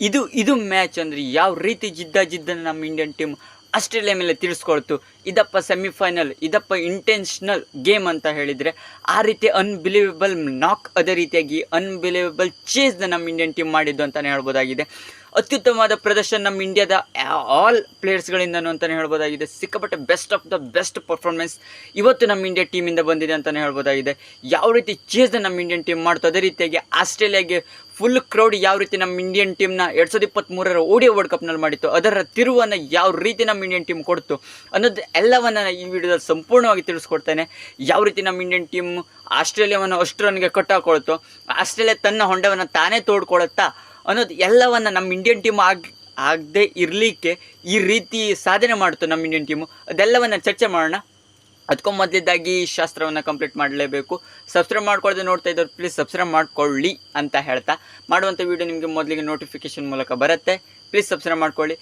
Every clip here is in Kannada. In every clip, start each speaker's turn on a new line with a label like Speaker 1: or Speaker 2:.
Speaker 1: ಇದು ಇದು ಮ್ಯಾಚ್ ಅಂದರೆ ಯಾವ ರೀತಿ ಜಿದ್ದ ಜಿದ್ದನ್ನು ನಮ್ಮ ಇಂಡಿಯನ್ ಟೀಮ್ ಆಸ್ಟ್ರೇಲಿಯಾ ಮೇಲೆ ತಿಳಿಸ್ಕೊಳ್ತು ಇದಪ್ಪ ಸೆಮಿಫೈನಲ್ ಇದಪ್ಪ ಇಂಟೆನ್ಷನಲ್ ಗೇಮ್ ಅಂತ ಹೇಳಿದರೆ ಆ ರೀತಿ ಅನ್ಬಿಲೀವಬಲ್ ನಾಕ್ ಅದೇ ರೀತಿಯಾಗಿ ಅನ್ಬಿಲೀವಬಲ್ ಚೇಸ್ನ ನಮ್ಮ ಇಂಡಿಯನ್ ಟೀಮ್ ಮಾಡಿದ್ದು ಅಂತಲೇ ಹೇಳ್ಬೋದಾಗಿದೆ. ಅತ್ಯುತ್ತಮವಾದ ಪ್ರದರ್ಶನ ನಮ್ಮ ಇಂಡಿಯಾದ ಆಲ್ ಪ್ಲೇಯರ್ಸ್ಗಳಿಂದನೂ ಅಂತಲೇ ಹೇಳ್ಬೋದಾಗಿದೆ. ಸಿಕ್ಕಾಪಟ್ಟೆ best of the best performance ಇವತ್ತು ನಮ್ಮ ಇಂಡಿಯಾ ಟೀಮಿಂದ ಬಂದಿದೆ ಅಂತಲೇ ಹೇಳ್ಬೋದಾಗಿದೆ. ಯಾವ ರೀತಿ ಚೇಸ್ನ ನಮ್ಮ ಇಂಡಿಯನ್ ಟೀಮ್ ಮಾಡ್ತು ಅದೇ ರೀತಿಯಾಗಿ ಆಸ್ಟ್ರೇಲಿಯಾಗೆ ಫುಲ್ ಕ್ರೌಡ್ ಯಾವ ರೀತಿ ನಮ್ಮ ಇಂಡಿಯನ್ ಟೀಮ್ನ ಎರಡು ಸಾವಿರದ ಇಪ್ಪತ್ತ್ಮೂರರ ಓಡಿಯೋ ವರ್ಲ್ಡ್ ಕಪ್ನಲ್ಲಿ ಮಾಡಿತ್ತು, ಅದರ ತಿರುವನ್ನು ಯಾವ ರೀತಿ ನಮ್ಮ ಇಂಡಿಯನ್ ಟೀಮ್ ಕೊಡ್ತು ಅನ್ನೋದು ಎಲ್ಲವನ್ನು ಈ ವಿಡಿಯೋದಲ್ಲಿ ಸಂಪೂರ್ಣವಾಗಿ ತಿಳಿಸ್ಕೊಡ್ತೇನೆ. ಯಾವ ರೀತಿ ನಮ್ಮ ಇಂಡಿಯನ್ ಟೀಮ್ ಆಸ್ಟ್ರೇಲಿಯಾವನ್ನು ಅಷ್ಟು ರನ್ಗೆ ಕಟ್ಟಾಕೊಳ್ತು, ಆಸ್ಟ್ರೇಲಿಯಾ ತನ್ನ ಹೊಂಡವನ್ನು ತಾನೇ ತೋಡ್ಕೊಳುತ್ತಾ ಅನ್ನೋದು ಎಲ್ಲವನ್ನು ನಮ್ಮ ಇಂಡಿಯನ್ ಟೀಮ್ ಆಗ, ಆಗದೆ ಇರಲಿಕ್ಕೆ ಈ ರೀತಿ ಸಾಧನೆ ಮಾಡ್ತು ನಮ್ಮ ಇಂಡಿಯನ್ ಟೀಮು ಅದೆಲ್ಲವನ್ನು ಚರ್ಚೆ ಮಾಡೋಣ. ಅದಕ್ಕೂ ಮೊದಲಿದ್ದಾಗಿ ಶಾಸ್ತ್ರವನ್ನು ಕಂಪ್ಲೀಟ್ ಮಾಡಲೇಬೇಕು. ಸಬ್ಸ್ಕ್ರೈಬ್ ಮಾಡ್ಕೊಳ್ಳದೆ ನೋಡ್ತಾ ಇದ್ದವ್ರು ಪ್ಲೀಸ್ ಸಬ್ಸ್ಕ್ರೈಬ್ ಮಾಡ್ಕೊಳ್ಳಿ ಅಂತ ಹೇಳ್ತಾ. ಮಾಡುವಂಥ ವೀಡಿಯೋ ನಿಮಗೆ ಮೊದಲಿಗೆ ನೋಟಿಫಿಕೇಷನ್ ಮೂಲಕ ಬರುತ್ತೆ. ಪ್ಲೀಸ್ ಸಬ್ಸ್ಕ್ರೈಬ್ ಮಾಡ್ಕೊಳ್ಳಿ.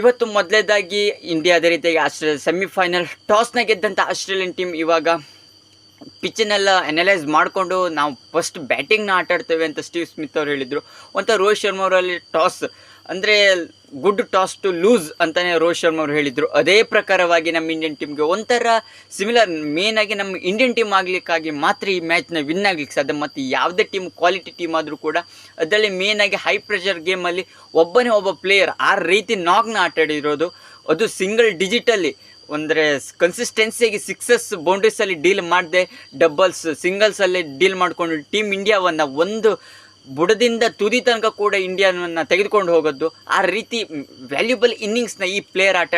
Speaker 1: ಇವತ್ತು ಮೊದಲೇದಾಗಿ ಇಂಡಿಯಾ ಅದೇ ರೀತಿಯಾಗಿ ಆಸ್ಟ್ರೇಲಿಯಾ ಸೆಮಿಫೈನಲ್ ಟಾಸ್ನ ಗೆದ್ದಂಥ ಆಸ್ಟ್ರೇಲಿಯನ್ ಟೀಮ್ ಇವಾಗ ಪಿಚ್ಚನ್ನೆಲ್ಲ ಅನಲೈಸ್ ಮಾಡಿಕೊಂಡು ನಾವು ಫಸ್ಟ್ ಬ್ಯಾಟಿಂಗ್ನ ಆಟ ಆಡ್ತೇವೆ ಅಂತ ಸ್ಟೀವ್ ಸ್ಮಿತ್ ಅವರು ಹೇಳಿದರು. ಒಂಥರ ರೋಹಿತ್ ಶರ್ಮಾ ಅವರಲ್ಲಿ ಟಾಸ್ ಅಂದರೆ ಗುಡ್ ಟಾಸ್ ಟು ಲೂಸ್ ಅಂತಲೇ ರೋಹಿತ್ ಶರ್ಮಾ ಅವರು ಹೇಳಿದರು. ಅದೇ ಪ್ರಕಾರವಾಗಿ ನಮ್ಮ ಇಂಡಿಯನ್ ಟೀಮ್ಗೆ ಒಂಥರ ಸಿಮಿಲರ್ ಮೇನ್ ಆಗಿ ನಮ್ಮ ಇಂಡಿಯನ್ ಟೀಮ್ ಆಗಲಿಕ್ಕಾಗಿ ಮಾತ್ರ ಈ ಮ್ಯಾಚ್ನ ವಿನ್ ಆಗಲಿಕ್ಕೆ ಸಾಧ್ಯ. ಮತ್ತು ಯಾವುದೇ ಟೀಮ್ ಕ್ವಾಲಿಟಿ ಟೀಮ್ ಆದರೂ ಕೂಡ ಅದರಲ್ಲಿ ಮೇನ್ ಆಗಿ ಹೈ ಪ್ರೆಷರ್ ಗೇಮಲ್ಲಿ ಒಬ್ಬನೇ ಒಬ್ಬ ಪ್ಲೇಯರ್ ಆ ರೀತಿ ನಾಗ್ನ ಆಟಾಡಿರೋದು ಅದು ಸಿಂಗಲ್ ಡಿಜಿಟಲ್ಲಿ ಅಂದರೆ ಕನ್ಸಿಸ್ಟೆನ್ಸಿಯಾಗಿ ಸಿಕ್ಸಸ್ ಬೌಂಡ್ರೀಸಲ್ಲಿ ಡೀಲ್ ಮಾಡದೆ ಡಬಲ್ಸ್ ಸಿಂಗಲ್ಸಲ್ಲಿ ಡೀಲ್ ಮಾಡಿಕೊಂಡು ಟೀಮ್ ಇಂಡಿಯಾವನ್ನು ಒಂದು ಬುಡದಿಂದ ತುದಿ ತನಕ ಕೂಡ ಇಂಡಿಯಾವನ್ನು ತೆಗೆದುಕೊಂಡು ಹೋಗೋದು. ಆ ರೀತಿ ವ್ಯಾಲ್ಯೂಬಲ್ ಇನ್ನಿಂಗ್ಸ್ನ ಈ ಪ್ಲೇಯರ್ ಆಟ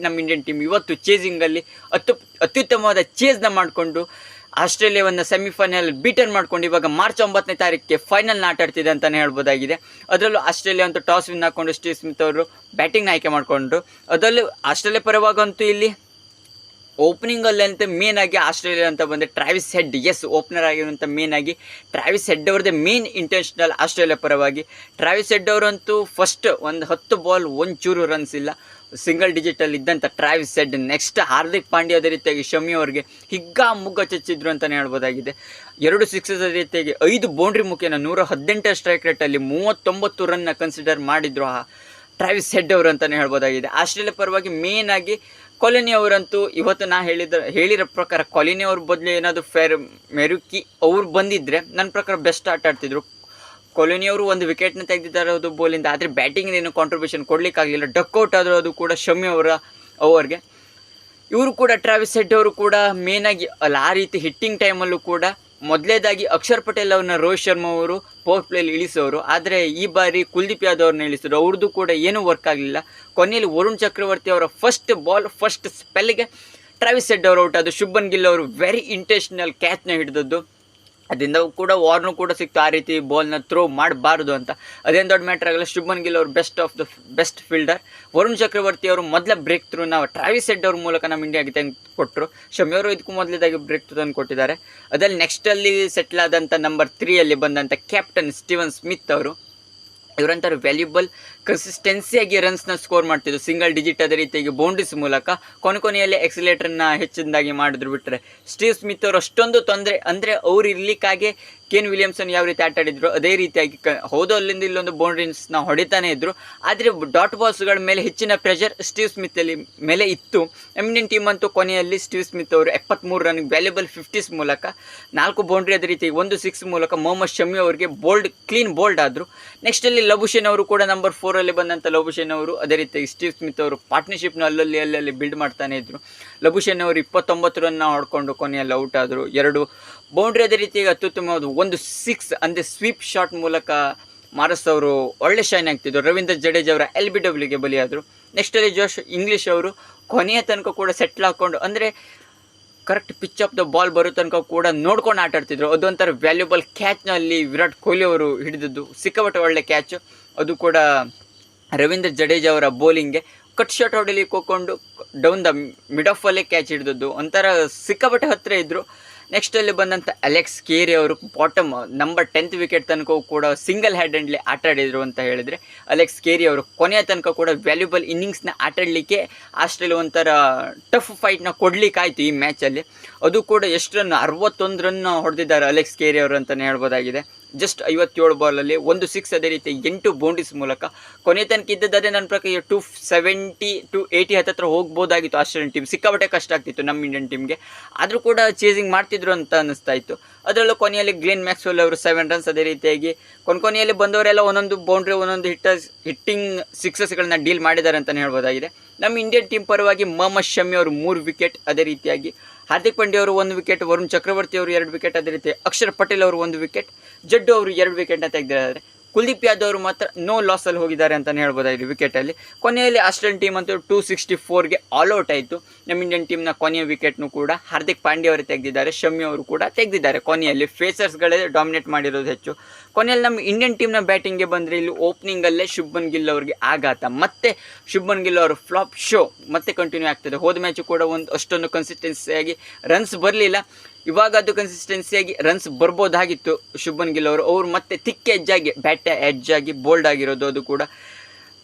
Speaker 1: ನಮ್ಮ ಇಂಡಿಯನ್ ಟೀಮ್ ಇವತ್ತು ಚೇಸಿಂಗಲ್ಲಿ ಅತ್ಯು ಅತ್ಯುತ್ತಮವಾದ ಚೇಸ್ನ ಮಾಡಿಕೊಂಡು ಆಸ್ಟ್ರೇಲಿಯಾವನ್ನು ಸೆಮಿಫೈನಲ್ ಬೀಟನ್ ಮಾಡ್ಕೊಂಡು ಇವಾಗ ಮಾರ್ಚ್ ಒಂಬತ್ತನೇ ತಾರೀಕಿಗೆ ಫೈನಲ್ ಆಟ ಅಂತಲೇ ಹೇಳ್ಬೋದಾಗಿದೆ. ಅದರಲ್ಲೂ ಆಸ್ಟ್ರೇಲಿಯಾ ಅಂತೂ ಟಾಸ್ ವಿನ್ ಹಾಕ್ಕೊಂಡು ಸ್ಟೀವ್ ಸ್ಮಿತ್ ಅವರು ಬ್ಯಾಟಿಂಗ್ನ ಆಯ್ಕೆ ಮಾಡಿಕೊಂಡ್ರು. ಅದರಲ್ಲೂ ಆಸ್ಟ್ರೇಲಿಯಾ ಪರವಾಗಂತೂ ಇಲ್ಲಿ. ಓಪನಿಂಗಲ್ಲಂತೂ ಮೇನ್ ಆಗಿ ಆಸ್ಟ್ರೇಲಿಯಾ ಅಂತ ಬಂದರೆ ಟ್ರಾವಿಸ್ ಹೆಡ್ ಎಸ್ ಓಪನರ್ ಆಗಿರುವಂಥ ಮೇನ್ ಆಗಿ ಟ್ರಾವಿಸ್ ಹೆಡ್ ಅವ್ರದ್ದೇ ಮೇನ್ ಇಂಟೆನ್ಷನಲ್ ಆಸ್ಟ್ರೇಲಿಯಾ ಪರವಾಗಿ. ಟ್ರಾವಿಸ್ ಹೆಡ್ ಅವರಂತೂ ಫಸ್ಟ್ ಒಂದು ಹತ್ತು ಬಾಲ್ ಒಂಚೂರು ರನ್ಸ್ ಇಲ್ಲ. ಸಿಂಗಲ್ ಡಿಜಿಟಲ್ ಇದ್ದಂಥ Travis Head next Hardik Pandya ಅದೇ ರೀತಿಯಾಗಿ ಶಮಿ ಅವರಿಗೆ ಹಿಗ್ಗ ಮುಗ್ಗ ಚಚ್ಚಿದ್ರು ಅಂತಲೇ ಹೇಳ್ಬೋದಾಗಿದೆ. ಎರಡು ಸಿಕ್ಸಸ್ ಅದೇ ರೀತಿಯಾಗಿ ಐದು ಬೌಂಡ್ರಿ ಮುಖೇನ ನೂರ ಹದಿನೆಂಟರ ಸ್ಟ್ರೈಕ್ ರೇಟಲ್ಲಿ ಮೂವತ್ತೊಂಬತ್ತು ರನ್ನ ಕನ್ಸಿಡರ್ ಮಾಡಿದ್ರು ಆ ಟ್ರಾವಿಸ್ ಹೆಡ್ ಅವರು ಅಂತಲೇ ಹೇಳ್ಬೋದಾಗಿದೆ. ಆಸ್ಟ್ರೇಲಿಯಾ ಪರವಾಗಿ ಮೇನ್ ಆಗಿ ಕೊಲಿನಿ ಅವರಂತೂ ಇವತ್ತು ನಾ ಹೇಳಿದ ಹೇಳಿರೋ ಪ್ರಕಾರ ಕೊಲಿನಿ ಅವ್ರ ಬದಲು ಏನಾದರೂ ಫೇರ್ ಮೆರುಕಿ ಅವ್ರು ಬಂದಿದ್ದರೆ ನನ್ನ ಪ್ರಕಾರ ಬೆಸ್ಟ್ ಆಟ ಆಡ್ತಿದ್ರು. ಕೊಲಿನಿ ಅವರು ಒಂದು ವಿಕೆಟ್ನ ತೆಗೆದಿದ್ದಾರೆ ಅದು ಬೋಲಿಂದ ಆದರೆ ಬ್ಯಾಟಿಂಗ್ ಏನು ಕಾಂಟ್ರಿಬ್ಯೂಷನ್ ಕೊಡಲಿಕ್ಕಾಗಲಿಲ್ಲ. ಡಕ್ಔಟ್ ಆದರೂ ಅದು ಕೂಡ ಶಮಿ ಅವರ ಓವರ್ಗೆ ಇವರು ಕೂಡ ಟ್ರಾವಿಸ್ ಹೆಡ್ ಅವರು ಕೂಡ ಮೇನಾಗಿ ಅಲ್ಲ, ಆ ರೀತಿ ಹಿಟ್ಟಿಂಗ್ ಟೈಮಲ್ಲೂ ಕೂಡ ಮೊದಲೇದಾಗಿ ಅಕ್ಷರ್ ಪಟೇಲ್ ಅವ್ರನ್ನ ರೋಹಿತ್ ಶರ್ಮಾ ಅವರು ಪವರ್ ಪ್ಲೇಲಿ ಇಳಿಸೋರು. ಆದರೆ ಈ ಬಾರಿ ಕುಲ್ದೀಪ್ ಯಾದವ್ ಅವ್ರನ್ನ ಇಳಿಸಿದ್ರು. ಅವ್ರದ್ದು ಕೂಡ ಏನೂ ವರ್ಕ್ ಆಗಲಿಲ್ಲ. ಕೊನೆಯಲ್ಲಿ ವರುಣ್ ಚಕ್ರವರ್ತಿ ಅವರ ಫಸ್ಟ್ ಬಾಲ್ ಫಸ್ಟ್ ಸ್ಪೆಲ್ಗೆ ಟ್ರಾವಿಸ್ ಹೆಡ್ ಅವರು ಔಟ್ ಅದು ಶುಭನ್ ಗಿಲ್ ಅವರು ವೆರಿ ಇಂಟೆನ್ಷನಲ್ ಕ್ಯಾಚ್ನ ಹಿಡಿದದ್ದು. ಅದರಿಂದ ಕೂಡ ವಾರ್ನು ಕೂಡ ಸಿಕ್ತು. ಆ ರೀತಿ ಬಾಲ್ನ ಥ್ರೋ ಮಾಡಬಾರ್ದು ಅಂತ. ಅದೇನು ದೊಡ್ಡ ಮ್ಯಾಟ್ರ್ ಆಗಲ್ಲ. ಶುಭನ್ ಗಿಲ್ ಅವರು best of the best fielder Varun Chakravarthy ಅವರು ಮೊದಲ ಬ್ರೇಕ್ ಥ್ರೂ ನಾವು ಟ್ರಾವಿಸ್ ಹೆಡ್ ಅವ್ರ ಮೂಲಕ ನಮ್ಮ ಇಂಡಿಯಾಗೆ ತಂದು ಕೊಟ್ಟರು ಶಮಿ ಅವರು ಇದಕ್ಕೂ ಮೊದಲೇದಾಗಿ ಬ್ರೇಕ್ ಥ್ರೂ ತಂದು ಕೊಟ್ಟಿದ್ದಾರೆ. ಅದರಲ್ಲಿ ನೆಕ್ಸ್ಟಲ್ಲಿ ಸೆಟ್ಲ್ ಆದಂಥ ನಂಬರ್ ತ್ರೀಯಲ್ಲಿ ಬಂದಂಥ ಕ್ಯಾಪ್ಟನ್ ಸ್ಟೀವನ್ ಸ್ಮಿತ್ ಅವರು. ಇವರಂತಾರೆ ವ್ಯಾಲ್ಯೂಬಲ್ ಕನ್ಸಿಸ್ಟೆನ್ಸಿಯಾಗಿ ರನ್ಸ್ನ ಸ್ಕೋರ್ ಮಾಡ್ತಿದ್ರು. ಸಿಂಗಲ್ ಡಿಜಿಟ್ ಅದೇ ರೀತಿಯಾಗಿ ಬೌಂಡ್ರೀಸ್ ಮೂಲಕ ಕೊನೆ ಕೊನೆಯಲ್ಲಿ ಎಕ್ಸಿಲೇಟ್ರನ್ನ ಹೆಚ್ಚಿನದಾಗಿ ಮಾಡಿದ್ರು ಬಿಟ್ಟರೆ ಸ್ಟೀವ್ ಸ್ಮಿತ್ ಅವರು ಅಷ್ಟೊಂದು ತೊಂದರೆ, ಅಂದರೆ ಅವ್ರು ಇರ್ಲಿಕ್ಕಾಗೆ ಕೇನ್ ವಿಲಿಯಮ್ಸನ್ ಯಾವ ರೀತಿ ಆಟ ಆಡಿದ್ರು, ಅದೇ ರೀತಿಯಾಗಿ ಕ ಹೌದು ಅಲ್ಲಿಂದ ಇಲ್ಲೊಂದು ಬೌಂಡ್ರೀಸ್ನ ಹೊಡಿತಾನೆ ಇದ್ರು. ಆದರೆ ಡಾಟ್ ಬಾಲ್ಸ್ಗಳ ಮೇಲೆ ಹೆಚ್ಚಿನ ಪ್ರೆಷರ್ ಸ್ಟೀವ್ ಸ್ಮಿತ್ ಅಲ್ಲಿ ಮೇಲೆ ಇತ್ತು. ಎಮಿನಿಯನ್ ಟೀಮ್ ಅಂತೂ ಕೊನೆಯಲ್ಲಿ ಸ್ಟೀವ್ ಸ್ಮಿತ್ ಅವರು ಎಪ್ಪತ್ತ್ಮೂರು ರನ್ ವ್ಯಾಲ್ಯೂಬಲ್ ಫಿಫ್ಟೀಸ್ ಮೂಲಕ, ನಾಲ್ಕು ಬೌಂಡ್ರಿ ಅದೇ ರೀತಿ ಒಂದು ಸಿಕ್ಸ್ ಮೂಲಕ ಮೊಹಮ್ಮದ್ ಶಮಿ ಅವರಿಗೆ ಬೋಲ್ಡ್ ಕ್ಲೀನ್ ಬೋಲ್ಡ್ ಆದರು. ನೆಕ್ಸ್ಟಲ್ಲಿ ಲಭುಷೇನ್ ಅವರು ಕೂಡ ನಂಬರ್ ಫೋರಲ್ಲಿ ಬಂದಂಥ ಲಭುಷೇನ್ ಅವರು ಅದೇ ರೀತಿ ಸ್ಟೀವ್ ಸ್ಮಿತ್ ಅವರು ಪಾರ್ಟ್ನರ್ಶಿಪ್ನ ಅಲ್ಲಲ್ಲಿ ಅಲ್ಲಲ್ಲಿ ಬಿಲ್ಡ್ ಮಾಡ್ತಾನೆ ಇದ್ರು. ಲಭುಷೇನ್ ಅವರು ಇಪ್ಪತ್ತೊಂಬತ್ತು ರನ್ನ ಹೊಡ್ಕೊಂಡು ಕೊನೆಯಲ್ಲಿ ಔಟ್ ಆದರು. ಎರಡು ಬೌಂಡ್ರಿ ಅದೇ ರೀತಿಯಾಗಿ ಅತ್ಯುತ್ತಮವಾದ ಒಂದು ಸಿಕ್ಸ್ ಅಂದರೆ ಸ್ವೀಪ್ ಶಾಟ್ ಮೂಲಕ ಮಾರಸ್ ಅವರು ಒಳ್ಳೆ ಶೈನ್ ಆಗ್ತಿದ್ರು. ರವೀಂದ್ರ ಜಡೇಜ್ ಅವರ ಎಲ್ ಬಿ ಡಬ್ಲ್ಯೂಗೆ ಬಲಿಯಾದರು. ನೆಕ್ಸ್ಟಲ್ಲಿ ಜೋಶ್ ಇಂಗ್ಲೀಷ್ ಅವರು ಕೊನೆಯ ತನಕ ಕೂಡ ಸೆಟ್ಲ್ ಹಾಕ್ಕೊಂಡು ಅಂದರೆ correct pitch of the ball ಬರೋ ತನಕ ಕೂಡ ನೋಡ್ಕೊಂಡು ಆಟ ಆಡ್ತಿದ್ರು. ಅದೊಂಥರ ವ್ಯಾಲ್ಯೂಬಲ್ ಕ್ಯಾಚ್ನಲ್ಲಿ ವಿರಾಟ್ ಕೊಹ್ಲಿ ಅವರು ಹಿಡಿದದ್ದು. ಸಿಕ್ಕಾಪಟ್ಟೆ ಒಳ್ಳೆ ಕ್ಯಾಚು ಅದು ಕೂಡ ರವೀಂದ್ರ ಜಡೇಜ್ ಅವರ ಬೌಲಿಂಗ್ಗೆ ಕಟ್ ಶಾಟ್ ಹೊಡಿಲಿಕ್ಕೆ ಹೋಗ್ಕೊಂಡು ಡೌನ್ ದ ಮಿಡ್ ಆಫ್ ಅಲ್ಲೇ ಕ್ಯಾಚ್ ಹಿಡಿದದ್ದು. ಒಂಥರ ಸಿಕ್ಕಾಪಟ್ಟೆ ಹತ್ತಿರ ಇದ್ದರು ನೆಕ್ಸ್ಟಲ್ಲಿ ಬಂದಂಥ ಅಲೆಕ್ಸ್ ಕೇರಿ ಅವರು ಬಾಟಮ್ ನಂಬರ್ ಟೆಂತ್ ವಿಕೆಟ್ ತನಕ ಕೂಡ ಸಿಂಗಲ್ ಹ್ಯಾಂಡಲ್ಲಿ ಆಟಾಡಿದರು ಅಂತ ಹೇಳಿದರೆ ಅಲೆಕ್ಸ್ ಕೇರಿ ಅವರು ಕೊನೆಯ ತನಕ ಕೂಡ ವ್ಯಾಲ್ಯೂಬಲ್ ಇನ್ನಿಂಗ್ಸ್ನ ಆಟಾಡಲಿಕ್ಕೆ ಆಸ್ಟ್ರೇಲಿಯಾ ಒಂಥರ ಟಫ್ ಫೈಟ್ನ ಕೊಡಲಿಕ್ಕಾಯಿತು ಈ ಮ್ಯಾಚಲ್ಲಿ ಅದು ಕೂಡ ಎಷ್ಟು ರನ್ ಅರವತ್ತೊಂದು ರನ್ ಹೊಡೆದಿದ್ದಾರೆ ಅಲೆಕ್ಸ್ ಕೇರಿ ಅವರು ಅಂತಲೇ ಹೇಳ್ಬೋದಾಗಿದೆ. ಜಸ್ಟ್ ಐವತ್ತೇಳು ಬಾಲಲ್ಲಿ ಒಂದು ಸಿಕ್ಸ್ ಅದೇ ರೀತಿ ಎಂಟು ಬೌಂಡ್ರೀಸ್ ಮೂಲಕ ಕೊನೆ ತನಕ ಇದ್ದದಾದರೆ ನನ್ನ ಪ್ರಕಾರ ಟು ಸೆವೆಂಟಿ ಟು ಏಯ್ಟಿ ಹತ್ತತ್ರ ಹೋಗ್ಬೋದಾಗಿತ್ತು ಆಸ್ಟ್ರೇಲಿಯನ್ ಟೀಮ್ ಸಿಕ್ಕಾಪಟ್ಟೆ ಕಷ್ಟ ಆಗ್ತಿತ್ತು ನಮ್ಮ ಇಂಡಿಯನ್ ಟೀಮ್ಗೆ ಆದರೂ ಕೂಡ ಚೇಸಿಂಗ್ ಮಾಡ್ತಿದ್ರು ಅಂತ ಅನ್ನಿಸ್ತಾ ಇತ್ತು ಅದರಲ್ಲೂ ಕೊನೆಯಲ್ಲಿ ಗ್ಲೇನ್ ಮ್ಯಾಕ್ಸ್ವೆಲ್ ಅವರು ಸೆವೆನ್ ರನ್ಸ್ ಅದೇ ರೀತಿಯಾಗಿ ಕೊನೆ ಕೊನೆಯಲ್ಲಿ ಬಂದವರೆಲ್ಲ ಒಂದೊಂದು ಬೌಂಡ್ರಿ ಒಂದೊಂದು ಹಿಟ್ಟ ಹಿಟ್ಟಿಂಗ್ ಸಿಕ್ಸಸ್ಗಳನ್ನ ಡೀಲ್ ಮಾಡಿದ್ದಾರೆ ಅಂತಲೇ ಹೇಳ್ಬೋದಾಗಿದೆ. ನಮ್ಮ ಇಂಡಿಯನ್ ಟೀಮ್ ಪರವಾಗಿ ಮೊಹಮ್ಮದ್ ಶಮಿ ಅವರು ಮೂರು ವಿಕೆಟ್ ಅದೇ ರೀತಿಯಾಗಿ. ಹಾರ್ದಿಕ್ ಪಾಂಡ್ಯ ಅವರು ಒಂದು ವಿಕೆಟ್ ವರುಣ್ ಚಕ್ರವರ್ತಿ ಅವರು ಎರಡು ವಿಕೆಟ್ ಅದೇ ರೀತಿ ಅಕ್ಷರ್ ಪಟೇಲ್ ಅವರು ಒಂದು ವಿಕೆಟ್ ಜಡ್ಡು ಅವರು ಎರಡು ವಿಕೆಟ್ನ ತೆಗೆದಿದ್ದಾರೆ. ಕುಲ್ದೀಪ್ ಯಾದವ್ ಅವರು ಮಾತ್ರ ನೋ ಲಾಸಲ್ಲಿ ಹೋಗಿದ್ದಾರೆ ಅಂತಲೇ ಹೇಳ್ಬೋದಾಗಿದೆ ವಿಕೆಟಲ್ಲಿ ಕೊನೆಯಲ್ಲಿ ಆಸ್ಟ್ರೇಲಿಯನ್ ಟೀಮ್ ಅಂತೂ ಟೂ ಸಿಕ್ಸ್ಟಿ ಫೋರ್ಗೆ ಆಲ್ ಔಟ್ ಆಯಿತು. ನಮ್ಮ ಇಂಡಿಯನ್ ಟೀಮ್ನ ಕೊನೆಯ ವಿಕೆಟ್ನು ಕೂಡ ಹಾರ್ದಿಕ್ ಪಾಂಡ್ಯ ಅವರು ತೆಗೆದಿದ್ದಾರೆ ಶಮಿ ಅವರು ಕೂಡ ತೆಗೆದಿದ್ದಾರೆ ಕೊನೆಯಲ್ಲಿ. ಫೇಸರ್ಸ್ಗಳೇ ಡಾಮಿನೇಟ್ ಮಾಡಿರೋದು ಹೆಚ್ಚು. ಕೊನೆಯಲ್ಲಿ ನಮ್ಮ ಇಂಡಿಯನ್ ಟೀಮ್ನ ಬ್ಯಾಟಿಂಗ್ಗೆ ಬಂದರೆ ಇಲ್ಲಿ ಓಪನಿಂಗಲ್ಲೇ ಶುಭನ್ ಗಿಲ್ ಅವರಿಗೆ ಆಘಾತ. ಮತ್ತೆ ಶುಭನ್ ಗಿಲ್ ಅವರು ಫ್ಲಾಪ್ ಶೋ ಮತ್ತೆ ಕಂಟಿನ್ಯೂ ಆಗ್ತದೆ. ಹೋದ ಮ್ಯಾಚು ಕೂಡ ಒಂದು ಅಷ್ಟೊಂದು ಕನ್ಸಿಸ್ಟೆನ್ಸಿಯಾಗಿ ರನ್ಸ್ ಬರಲಿಲ್ಲ. ಇವಾಗ ಅದು ಕನ್ಸಿಸ್ಟೆನ್ಸಿಯಾಗಿ ರನ್ಸ್ ಬರ್ಬೋದಾಗಿತ್ತು ಶುಭನ್ ಗಿಲ್ ಅವರು. ಅವರು ಮತ್ತೆ ತಿಕ್ಕ ಎಜ್ಜಾಗಿ ಬ್ಯಾಟ ಎಡ್ಜಾಗಿ ಬೋಲ್ಡ್ ಆಗಿರೋದು ಅದು ಕೂಡ.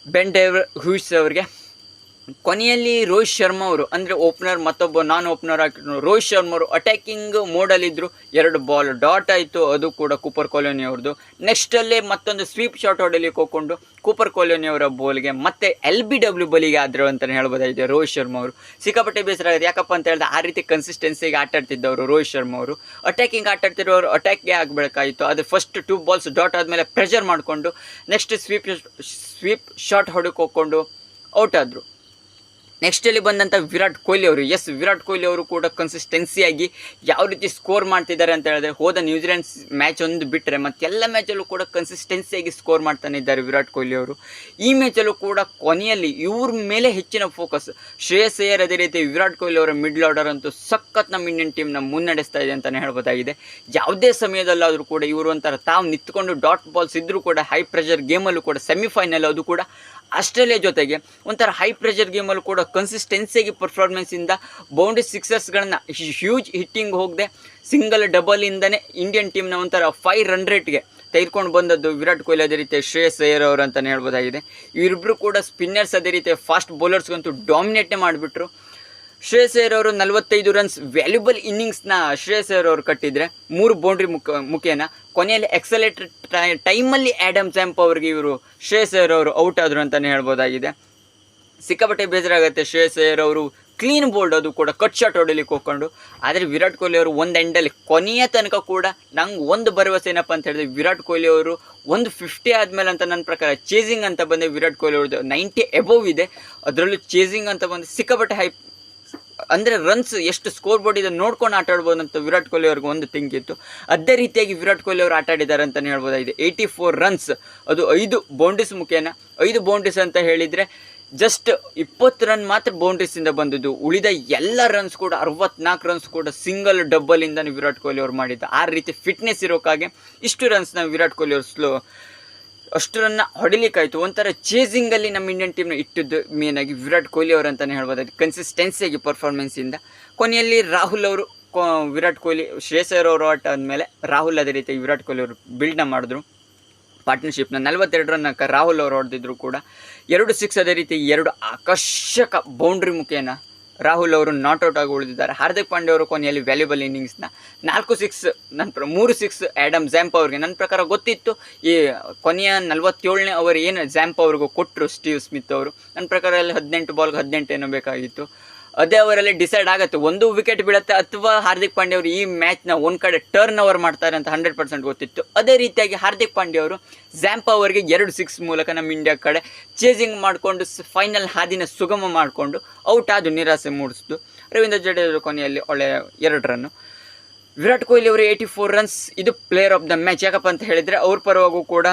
Speaker 1: ಬೆನ್ ಡೈವರ್ ಹ್ಯೂಸ್ ಅವರಿಗೆ. ಕೊನೆಯಲ್ಲಿ ರೋಹಿತ್ ಶರ್ಮಾ ಅವರು, ಅಂದರೆ ಓಪನರ್ ಮತ್ತೊಬ್ಬ ನಾನ್ ಓಪನರ್ ಹಾಕಿದ್ರು ರೋಹಿತ್ ಶರ್ಮಾ ಅವರು ಅಟ್ಯಾಕಿಂಗ್ ಮೋಡಲ್ಲಿದ್ದರು ಎರಡು ಬಾಲ್ ಡಾಟ್ ಆಯಿತು, ಅದು ಕೂಡ ಕೂಪರ್ ಕೊಲೋನಿ ಅವ್ರದ್ದು ನೆಕ್ಸ್ಟಲ್ಲೇ ಮತ್ತೊಂದು ಸ್ವೀಪ್ ಶಾಟ್ ಹೊಡಲಿಕ್ಕೆ ಹೋಗ್ಕೊಂಡು ಕೂಪರ್ ಕೊಲೋನಿ ಅವರ ಬೋಲ್ಗೆ ಮತ್ತೆ ಎಲ್ ಬಿ ಡಬ್ಲ್ಯೂ ಬಲಿಗೆ ಆದರು ಅಂತಲೇ ಹೇಳ್ಬೋದಾಗಿದೆ ರೋಹಿತ್ ಶರ್ಮಾ ಅವರು. ಸಿಕ್ಕಾಪಟ್ಟೆ ಬೇಸರ ಆಗಿದೆ ಯಾಕಪ್ಪ ಅಂತ ಹೇಳಿದ್ರೆ ಆ ರೀತಿ ಕನ್ಸಿಸ್ಟೆನ್ಸಿಗೆ ಆಟ ಆಡ್ತಿದ್ದವರು ರೋಹಿತ್ ಶರ್ಮಾ ಅವರು. ಅಟ್ಯಾಕಿಂಗ್ ಆಟ ಆಡ್ತಿರೋರು ಅಟ್ಯಾಕ್ಗೆ ಆಗಬೇಕಾಯಿತು. ಅದು ಫಸ್ಟ್ ಟೂ ಬಾಲ್ಸ್ ಡಾಟ್ ಆದಮೇಲೆ ಪ್ರೆಷರ್ ಮಾಡಿಕೊಂಡು ನೆಕ್ಸ್ಟ್ ಸ್ವೀಪ್ ಸ್ವೀಪ್ ಶಾಟ್ ಹೊಡಕ್ಕೆ ಹೋಗ್ಕೊಂಡು ಔಟ್ ಆದರು. ನೆಕ್ಸ್ಟಲ್ಲಿ ಬಂದಂಥ ವಿರಾಟ್ ಕೊಹ್ಲಿ ಅವರು. ಎಸ್ ವಿರಾಟ್ ಕೊಹ್ಲಿ ಅವರು ಕೂಡ ಕನ್ಸಿಸ್ಟೆನ್ಸಿಯಾಗಿ ಯಾವ ರೀತಿ ಸ್ಕೋರ್ ಮಾಡ್ತಿದ್ದಾರೆ ಅಂತ ಹೇಳಿದ್ರೆ ಹೋದ ನ್ಯೂಜಿಲೆಂಡ್ ಮ್ಯಾಚ್ ಒಂದು ಬಿಟ್ಟರೆ ಮತ್ತೆಲ್ಲ ಮ್ಯಾಚಲ್ಲೂ ಕೂಡ ಕನ್ಸಿಸ್ಟೆನ್ಸಿಯಾಗಿ ಸ್ಕೋರ್ ಮಾಡ್ತಾನೆ ಇದ್ದಾರೆ ವಿರಾಟ್ ಕೊಹ್ಲಿ ಅವರು. ಈ ಮ್ಯಾಚಲ್ಲೂ ಕೂಡ ಕೊನೆಯಲ್ಲಿ ಇವ್ರ ಮೇಲೆ ಹೆಚ್ಚಿನ ಫೋಕಸ್ ಶ್ರೇಯಸ್ ಅಯ್ಯರ್ ಅದೇ ರೀತಿ ವಿರಾಟ್ ಕೊಹ್ಲಿ ಅವರ ಮಿಡ್ಲ್ ಆರ್ಡರ್ ಅಂತೂ ಸಖತ್ ನಮ್ಮ ಇಂಡಿಯನ್ ಟೀಮ್ನ ಮುನ್ನಡೆಸ್ತಾ ಇದೆ ಅಂತಲೇ ಹೇಳ್ಬೋದಾಗಿದೆ. ಯಾವುದೇ ಸಮಯದಲ್ಲಾದರೂ ಕೂಡ ಇವರು ಒಂಥರ ತಾವು ನಿಂತ್ಕೊಂಡು ಡಾಟ್ ಬಾಲ್ಸ್ ಇದ್ದರೂ ಕೂಡ ಹೈ ಪ್ರೆಷರ್ ಗೇಮಲ್ಲೂ ಕೂಡ ಸೆಮಿಫೈನಲ್ ಅದು ಕೂಡ ಆಸ್ಟ್ರೇಲಿಯಾ ಜೊತೆಗೆ ಒಂಥರ ಹೈ ಪ್ರೆಷರ್ ಗೇಮಲ್ಲಿ ಕೂಡ ಕನ್ಸಿಸ್ಟೆನ್ಸಿಯಾಗಿ ಪರ್ಫಾರ್ಮೆನ್ಸಿಂದ ಬೌಂಡ್ರಿ ಸಿಕ್ಸರ್ಸ್ಗಳನ್ನ ಹ್ಯೂಜ್ ಹಿಟ್ಟಿಂಗ್ ಹೋಗದೆ ಸಿಂಗಲ್ ಡಬಲಿಂದನೇ ಇಂಡಿಯನ್ ಟೀಮ್ನ ಒಂಥರ ಫೈವ್ ರನ್ ರೇಟ್ಗೆ ತೆಗೆದುಕೊಂಡು ಬಂದದ್ದು ವಿರಾಟ್ ಕೊಹ್ಲಿ ಅದೇ ರೀತಿ ಶ್ರೇಯಸ್ ಅಯ್ಯರ್ ಅವರು ಅಂತಲೇ ಹೇಳ್ಬೋದಾಗಿದೆ. ಇವರಿಬ್ಬರು ಕೂಡ ಸ್ಪಿನ್ನರ್ಸ್ ಅದೇ ರೀತಿ ಫಾಸ್ಟ್ ಬೌಲರ್ಸ್ಗಂತೂ ಡಾಮಿನೇಟ್ನೇ ಮಾಡಿಬಿಟ್ರು. ಶ್ರೇಯಸ್ ಅಯ್ಯರ್ ಅವರು ನಲವತ್ತೈದು ರನ್ಸ್ ವ್ಯಾಲ್ಯೂಬಲ್ ಇನ್ನಿಂಗ್ಸ್ನ ಶ್ರೇಯಸ್ ಅಯ್ಯರ್ ಅವರು ಕಟ್ಟಿದರೆ ಮೂರು ಬೌಂಡ್ರಿ ಮುಖ, ಮುಖೇನ. ಕೊನೆಯಲ್ಲಿ ಎಕ್ಸಲೇಟರ್ ಟೈಮಲ್ಲಿ ಆ್ಯಡಮ್ ಸ್ಯಾಂಪ್ ಅವ್ರಿಗೆ ಇವರು ಶ್ರೇಯಸ್ ಅಯ್ಯರ್ ಅವರು ಔಟ್ ಆದರು ಅಂತಲೇ ಹೇಳ್ಬೋದಾಗಿದೆ. ಸಿಕ್ಕಾಪಟ್ಟೆ ಬೇಜಾರಾಗುತ್ತೆ ಶ್ರೇಯಸ್ ಅಯ್ಯರ್ ಅವರು ಕ್ಲೀನ್ ಬೋಲ್ಡ್ ಅದು ಕೂಡ ಕಟ್ ಶಾಟ್ ಹೊಡಿಲಿಕ್ಕೆ ಹೋಗ್ಕೊಂಡು. ಆದರೆ ವಿರಾಟ್ ಕೊಹ್ಲಿ ಅವರು ಒಂದು ಎಂಡಲ್ಲಿ ಕೊನೆಯ ತನಕ ಕೂಡ ನಂಗೆ ಒಂದು ಭರವಸೆ ಏನಪ್ಪ ಅಂತ ಹೇಳಿದ್ರೆ ವಿರಾಟ್ ಕೊಹ್ಲಿ ಅವರು ಒಂದು ಫಿಫ್ಟಿ ಆದಮೇಲೆ ಅಂತ ನನ್ನ ಪ್ರಕಾರ ಚೇಸಿಂಗ್ ಅಂತ ಬಂದರೆ ವಿರಾಟ್ ಕೊಹ್ಲಿ ಅವ್ರದ್ದು ನೈಂಟಿ ಎಬೋವ್ ಇದೆ. ಅದರಲ್ಲೂ ಚೇಸಿಂಗ್ ಅಂತ ಬಂದು ಸಿಕ್ಕಾಪಟ್ಟೆ ಹೈ ಅಂದರೆ ರನ್ಸ್ ಎಷ್ಟು ಸ್ಕೋರ್ ಬೋರ್ಡ್ ಇದೆ ನೋಡ್ಕೊಂಡು ಆಟ ಆಡ್ಬೋದು ಅಂತ ವಿರಾಟ್ ಕೊಹ್ಲಿ ಅವ್ರಿಗೆ ಒಂದು ಥಿಂಕ್ ಇತ್ತು ಅದೇ ರೀತಿಯಾಗಿ ವಿರಾಟ್ ಕೊಹ್ಲಿ ಅವರು ಆಟ ಆಡಿದ್ದಾರೆ ಅಂತಲೇ ಹೇಳ್ಬೋದಾಗಿದೆ. ಏಯ್ಟಿ ಫೋರ್ ರನ್ಸ್ ಅದು ಐದು ಬೌಂಡ್ರೀಸ್ ಮುಖೇನ. ಐದು ಬೌಂಡ್ರೀಸ್ ಅಂತ ಹೇಳಿದರೆ ಜಸ್ಟ್ ಇಪ್ಪತ್ತು ರನ್ ಮಾತ್ರ ಬೌಂಡ್ರೀಸಿಂದ ಬಂದಿದ್ದು. ಉಳಿದ ಎಲ್ಲ ರನ್ಸ್ ಕೂಡ, ಅರವತ್ನಾಲ್ಕು ರನ್ಸ್ ಕೂಡ ಸಿಂಗಲ್ ಡಬ್ಬಲಿಂದನೇ ವಿರಾಟ್ ಕೊಹ್ಲಿ ಅವರು ಮಾಡಿದ್ದು. ಆ ರೀತಿ ಫಿಟ್ನೆಸ್ ಇರೋಕ್ಕಾಗೆ ಇಷ್ಟು ರನ್ಸ್ನ ವಿರಾಟ್ ಕೊಹ್ಲಿ ಅವರು ಸ್ಲೋ ಅಷ್ಟರನ್ನ ಹೊಡಿಲಿಕ್ಕಾಯಿತು. ಒಂಥರ ಚೇಸಿಂಗಲ್ಲಿ ನಮ್ಮ ಇಂಡಿಯನ್ ಟೀಮ್ನ ಇಟ್ಟಿದ್ದು ಮೇನಾಗಿ ವಿರಾಟ್ ಕೊಹ್ಲಿ ಅವರು ಅಂತಲೇ ಹೇಳ್ಬೋದು. ಅದು ಕನ್ಸಿಸ್ಟೆನ್ಸಿಯಾಗಿ ಪರ್ಫಾರ್ಮೆನ್ಸಿಂದ ಕೊನೆಯಲ್ಲಿ ರಾಹುಲ್ ಅವರು ವಿರಾಟ್ ಕೊಹ್ಲಿ, ಶ್ರೇಯಸ್ ಅಯ್ಯರ್ ಅವರು ಆಟ ಆದಮೇಲೆ ರಾಹುಲ್ ಅದೇ ರೀತಿ ವಿರಾಟ್ ಕೊಹ್ಲಿ ಅವರು ಬಿಲ್ಡ್ನ ಮಾಡಿದ್ರು. ಪಾರ್ಟ್ನರ್ಶಿಪ್ನ ನಲವತ್ತೆರಡು ರನ್ನ ರಾಹುಲ್ ಅವರು ಹೊಡೆದಿದ್ರು ಕೂಡ. ಎರಡು ಸಿಕ್ಸ್ ಅದೇ ರೀತಿ ಎರಡು ಆಕರ್ಷಕ ಬೌಂಡ್ರಿ ಮುಖೇನ ರಾಹುಲ್ ಅವರು ನಾಟ್ ಔಟ್ ಆಗಿ ಉಳಿದಿದ್ದಾರೆ. ಹಾರ್ದಿಕ್ ಪಾಂಡೆ ಅವರು ಕೊನೆಯಲ್ಲಿ ವ್ಯಾಲ್ಯೂಬಲ್ ಇನ್ನಿಂಗ್ಸ್ನ ನಾಲ್ಕು ಸಿಕ್ಸ್ ನನ್ನ ಮೂರು ಸಿಕ್ಸ್ ಆ್ಯಡಮ್ ಜ್ಯಾಂಪ್ ಅವ್ರಿಗೆ. ನನ್ನ ಪ್ರಕಾರ ಗೊತ್ತಿತ್ತು, ಈ ಕೊನೆಯ ನಲ್ವತ್ತೇಳನೇ ಅವರು ಏನು ಜ್ಯಾಂಪ್ ಅವ್ರಿಗೂ ಕೊಟ್ಟರು ಸ್ಟೀವ್ ಸ್ಮಿತ್ ಅವರು. ನನ್ನ ಪ್ರಕಾರ ಅಲ್ಲಿ ಹದಿನೆಂಟು ಬಾಲ್ಗೆ ಹದಿನೆಂಟು ಏನೋ ಬೇಕಾಗಿತ್ತು. ಅದೇ ಅವರಲ್ಲಿ ಡಿಸೈಡ್ ಆಗುತ್ತೆ. ಒಂದು ವಿಕೆಟ್ ಬೀಳುತ್ತೆ ಅಥವಾ ಹಾರ್ದಿಕ್ ಪಾಂಡ್ಯ ಅವರು ಈ ಮ್ಯಾಚ್ನ ಒಂದು ಕಡೆ ಟರ್ನ್ ಓವರ್ ಮಾಡ್ತಾರೆ ಅಂತ ಹಂಡ್ರೆಡ್ ಪರ್ಸೆಂಟ್ ಗೊತ್ತಿತ್ತು. ಅದೇ ರೀತಿಯಾಗಿ ಹಾರ್ದಿಕ್ ಪಾಂಡೆ ಅವರು ಜ್ಯಾಂಪ್ ಅವರಿಗೆ ಎರಡು ಸಿಕ್ಸ್ ಮೂಲಕ ನಮ್ಮ ಇಂಡಿಯಾ ಕಡೆ ಚೇಸಿಂಗ್ ಮಾಡಿಕೊಂಡು ಫೈನಲ್ ಹಾದಿನ ಸುಗಮ ಮಾಡಿಕೊಂಡು ಔಟ್ ಆದು ನಿರಾಸೆ ಮೂಡಿಸಿದ್ದು ರವೀಂದ್ರ ಜಡೇಜಾ ಕೊನೆಯಲ್ಲಿ ಒಳ್ಳೆಯ ಎರಡು ರನ್ನು ವಿರಾಟ್ ಕೊಹ್ಲಿ ಅವರು ಏಯ್ಟಿ ಫೋರ್ ರನ್ಸ್ ಇದು ಪ್ಲೇಯರ್ ಆಫ್ ದ ಮ್ಯಾಚ್ ಯಾಕಪ್ಪ ಅಂತ ಹೇಳಿದರೆ ಅವ್ರ ಪರವಾಗೂ ಕೂಡ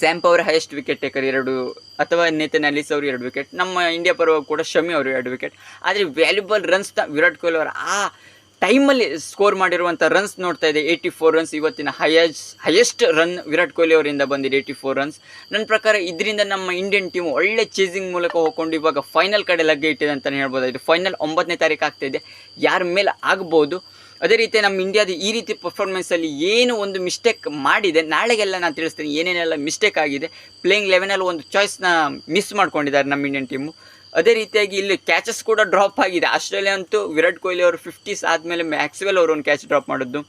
Speaker 1: ಜ್ಯಾಂಪ್ ಅವರು ಹೈಯೆಸ್ಟ್ ವಿಕೆಟ್ ಟೇಕರ್ ಎರಡು, ಅಥವಾ ನೇತನ್ ಅಲಿಸ್ ಅವರು ಎರಡು ವಿಕೆಟ್ ನಮ್ಮ ಇಂಡಿಯಾ ಪರವಾಗಿ ಕೂಡ ಶಮಿ ಅವರು ಎರಡು ವಿಕೆಟ್ ಆದರೆ ವ್ಯಾಲ್ಯೂಬಲ್ ರನ್ಸ್ ವಿರಾಟ್ ಕೊಹ್ಲಿ ಅವರು, ಆ ಟೈಮಲ್ಲಿ ಸ್ಕೋರ್ ಮಾಡಿರುವಂಥ ರನ್ಸ್ ನೋಡ್ತಾ ಇದೆ ಏಯ್ಟಿ ಫೋರ್ ರನ್ಸ್ ಇವತ್ತಿನ highest highest run Virat Kohli ಅವರಿಂದ ಬಂದಿದೆ ಏಯ್ಟಿ ಫೋರ್ ರನ್ಸ್ ನನ್ನ ಪ್ರಕಾರ ಇದರಿಂದ ನಮ್ಮ ಇಂಡಿಯನ್ ಟೀಮ್ ಒಳ್ಳೆ ಚೇಸಿಂಗ್ ಮೂಲಕ ಹೋಗ್ಕೊಂಡು ಇವಾಗ ಫೈನಲ್ ಕಡೆ ಲಗ್ಗೆ ಇಟ್ಟಿದೆ ಅಂತಲೇ ಇದು ಫೈನಲ್ ಒಂಬತ್ತನೇ ತಾರೀಕು ಆಗ್ತಾಯಿದೆ ಯಾರ ಮೇಲೆ ಆಗ್ಬೋದು? ಅದೇ ರೀತಿ ನಮ್ಮ ಇಂಡಿಯಾದ ಈ ರೀತಿ ಪರ್ಫಾರ್ಮೆನ್ಸಲ್ಲಿ ಏನು ಒಂದು ಮಿಸ್ಟೇಕ್ ಮಾಡಿದೆ, ನಾಳೆಗೆಲ್ಲ ನಾನು ತಿಳಿಸ್ತೀನಿ ಏನೇನೆಲ್ಲ ಮಿಸ್ಟೇಕ್ ಆಗಿದೆ ಪ್ಲೇಯಿಂಗ್ ಲೆವೆನಲ್ಲಿ ಒಂದು ಚಾಯ್ಸ್ನ ಮಿಸ್ ಮಾಡ್ಕೊಂಡಿದ್ದಾರೆ ನಮ್ಮ ಇಂಡಿಯನ್ ಟೀಮು ಅದೇ ರೀತಿಯಾಗಿ ಇಲ್ಲಿ ಕ್ಯಾಚಸ್ ಕೂಡ ಡ್ರಾಪ್ ಆಗಿದೆ. ಆಸ್ಟ್ರೇಲಿಯಾ ಅಂತೂ ವಿರಾಟ್ ಕೊಹ್ಲಿ ಅವರು ಫಿಫ್ಟೀಸ್ ಆದಮೇಲೆ ಮ್ಯಾಕ್ಸ್ವೆಲ್ ಅವರು ಒಂದು ಕ್ಯಾಚ್ ಡ್ರಾಪ್ ಮಾಡಿದ್ದು.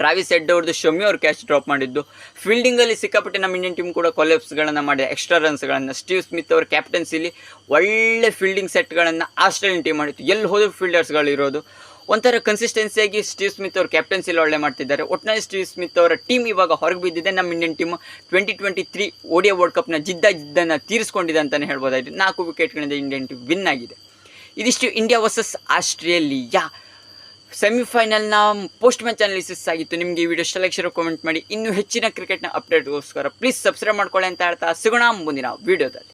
Speaker 1: ಟ್ರಾವಿಸ್ ಹೆಡ್ ಅವ್ರದ್ದು ಶಮಿ ಅವ್ರು ಕ್ಯಾಚ್ ಡ್ರಾಪ್ ಮಾಡಿದ್ದು. ಫೀಲ್ಡಿಂಗಲ್ಲಿ ಸಿಕ್ಕಾಪಟ್ಟೆ ನಮ್ಮ ಇಂಡಿಯನ್ ಟೀಮ್ ಕೂಡ ಕೊಲೆಪ್ಸ್ಗಳನ್ನು ಮಾಡಿದೆ ಎಕ್ಸ್ಟ್ರಾ ರನ್ಸ್ಗಳನ್ನು ಸ್ಟೀವ್ ಸ್ಮಿತ್ ಅವರ ಕ್ಯಾಪ್ಟನ್ಸಿಲಿ ಒಳ್ಳೆ ಫೀಲ್ಡಿಂಗ್ ಸೆಟ್ಗಳನ್ನು ಆಸ್ಟ್ರೇಲಿಯನ್ ಟೀಮ್ ಮಾಡಿತ್ತು. ಎಲ್ಲಿ ಹೋದ್ರು ಫೀಲ್ಡರ್ಸ್ಗಳು ಇರೋದು ಒಂಥರ ಕನ್ಸಿಸ್ಟೆನ್ಸಿಯಾಗಿ ಸ್ಟೀವ್ ಸ್ಮಿತ್ ಅವರು ಕ್ಯಾಪ್ಟನ್ಸಿಲಿ ಒಳ್ಳೆ ಮಾಡ್ತಿದ್ದಾರೆ. ಒಟ್ಟಿನಲ್ಲಿ ಸ್ಟೀವ್ ಸ್ಮಿತ್ ಅವರ ಟೀಮ್ ಇವಾಗ ಹೊರಗೆ ಬಿದ್ದಿದೆ. ನಮ್ಮ Indian team twenty twenty three ODI world ಕಪ್ನ ಜಿದ್ದ ಜಿದ್ದನ್ನು ತೀರಿಸ್ಕೊಂಡಿದೆ ಅಂತಲೇ ಹೇಳ್ಬೋದಾಯಿತು. ನಾಲ್ಕು ವಿಕೆಟ್ಗಳಿಂದ ಇಂಡಿಯನ್ ಟೀಮ್ ವಿನ್ ಆಗಿದೆ. ಇದಿಷ್ಟು ಇಂಡಿಯಾ ವರ್ಸಸ್ ಆಸ್ಟ್ರೇಲಿಯಾ ಸೆಮಿಫೈನಲ್ನ ಪೋಸ್ಟ್ ಮ್ಯಾಚ್ ಅನಾಲಿಸಿಸ್ ಆಗಿತ್ತು. ನಿಮಗೆ ಈ ವಿಡಿಯೋ ಇಷ್ಟ ಕಮೆಂಟ್ ಮಾಡಿ. ಇನ್ನೂ ಹೆಚ್ಚಿನ ಕ್ರಿಕೆಟ್ನ ಅಪ್ಡೇಟ್ಗೋಸ್ಕರ ಪ್ಲೀಸ್ ಸಬ್ಸ್ಕ್ರೈಬ್ ಮಾಡ್ಕೊಳ್ಳಿ ಅಂತ ಹೇಳ್ತಾ ಸಿಗೋಣ ಮುಂದಿನ ವಿಡಿಯೋದಲ್ಲಿ